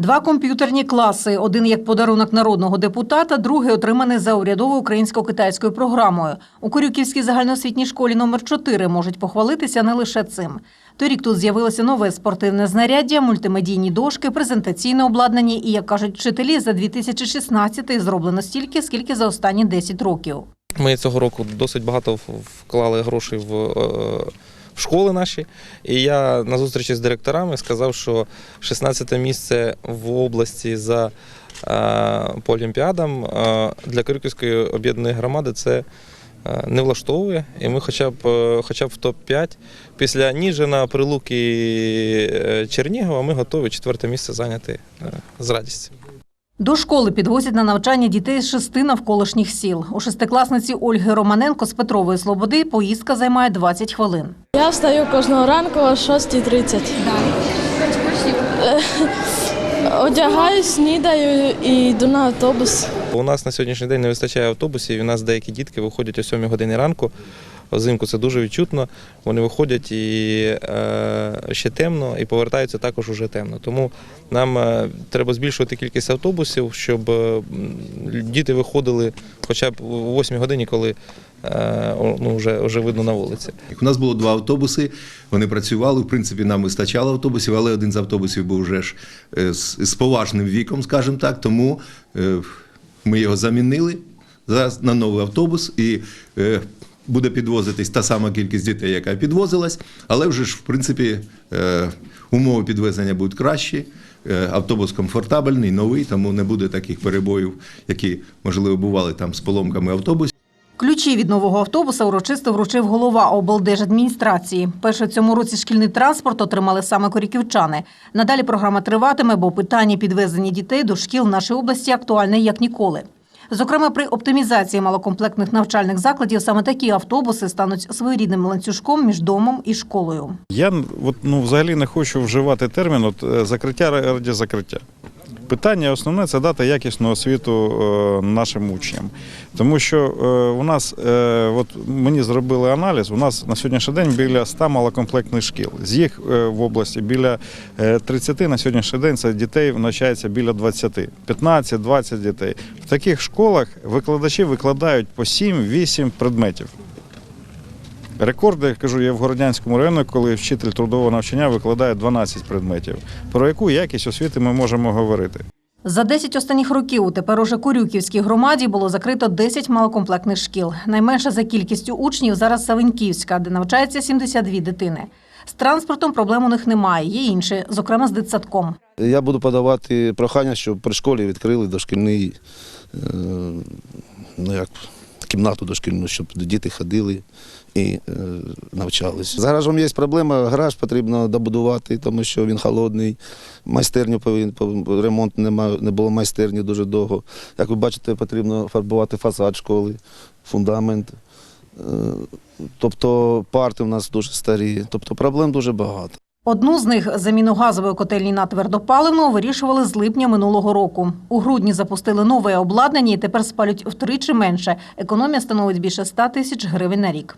Два комп'ютерні класи: один як подарунок народного депутата, другий отриманий за урядовою українсько-китайською програмою. У Корюківській загальноосвітній школі номер 4 можуть похвалитися не лише цим. Торік тут з'явилося нове спортивне знаряддя, мультимедійні дошки, презентаційне обладнання і, як кажуть вчителі, за 2016 зроблено стільки, скільки за останні 10 років. Ми цього року досить багато вклали грошей в, е, в школи наші. І я на зустрічі з директорами сказав, що 16 місце в області за е, по олімпіадам е, для Кирківської об'єднаної громади це е, не влаштовує. І ми хоча б, хоча б в топ-5 після Ніжина, Прилуки Чернігова ми готові четверте місце зайняти з радістю. До школи підвозять на навчання дітей з шести навколишніх сіл. У шестикласниці Ольги Романенко з Петрової Слободи поїздка займає 20 хвилин. Я встаю кожного ранку о 6.30. Е, Одягаюсь, снідаю і йду на автобус. У нас на сьогоднішній день не вистачає автобусів, і у нас деякі дітки виходять о 7 годині ранку. Взимку це дуже відчутно. Вони виходять і е, ще темно, і повертаються також уже темно. Тому нам е, треба збільшувати кількість автобусів, щоб е, діти виходили хоча б о 8 годині, коли е, ну, вже, вже видно на вулиці. У нас було два автобуси, вони працювали. В принципі, нам вистачало автобусів, але один з автобусів був вже ж е, з, поважним віком, скажімо так. Тому ми його замінили зараз на новий автобус і буде підвозитись та сама кількість дітей, яка підвозилась, але вже ж в принципі е, умови підвезення будуть кращі. е, Автобус комфортабельний, новий, тому не буде таких перебоїв, які можливо бували там з поломками автобусів. Ключі від нового автобуса урочисто вручив голова облдержадміністрації. Перше цьому році шкільний транспорт отримали саме коріківчани. Надалі програма триватиме, бо питання підвезення дітей до шкіл в нашій області актуальне як ніколи. Зокрема, при оптимізації малокомплектних навчальних закладів саме такі автобуси стануть своєрідним ланцюжком між домом і школою. Я от, ну, взагалі не хочу вживати термін от, е, закриття раді закриття. Питання основне це дати якісну освіту е, нашим учням. Тому що е, у нас, е, от мені зробили аналіз, у нас на сьогоднішній день біля 100 малокомплектних шкіл. З їх в області біля е, 30 на сьогоднішній день це дітей навчається біля 20, 15-20 дітей. В таких школах викладачі викладають по 7-8 предметів. Рекорди, я кажу, є в Городянському районі, коли вчитель трудового навчання викладає 12 предметів. Про яку якість освіти ми можемо говорити? За 10 останніх років у тепер уже Корюківській громаді було закрито 10 малокомплектних шкіл. Найменша за кількістю учнів зараз Савиньківська, де навчається 72 дитини. З транспортом проблем у них немає, є інші, зокрема з дитсадком. Я буду подавати прохання, щоб при школі відкрили дошкільний е, ну як, кімнату дошкільну, щоб діти ходили і е, навчались. З гаражом є проблема, гараж потрібно добудувати, тому що він холодний. Майстерню повинен ремонт нема, не було майстерні дуже довго. Як ви бачите, потрібно фарбувати фасад школи, фундамент. Е, Тобто парти у нас дуже старі, тобто проблем дуже багато. Одну з них заміну газової котельні на твердопаливну вирішували з липня минулого року. У грудні запустили нове обладнання і тепер спалюють втричі менше. Економія становить більше 100 тисяч гривень на рік.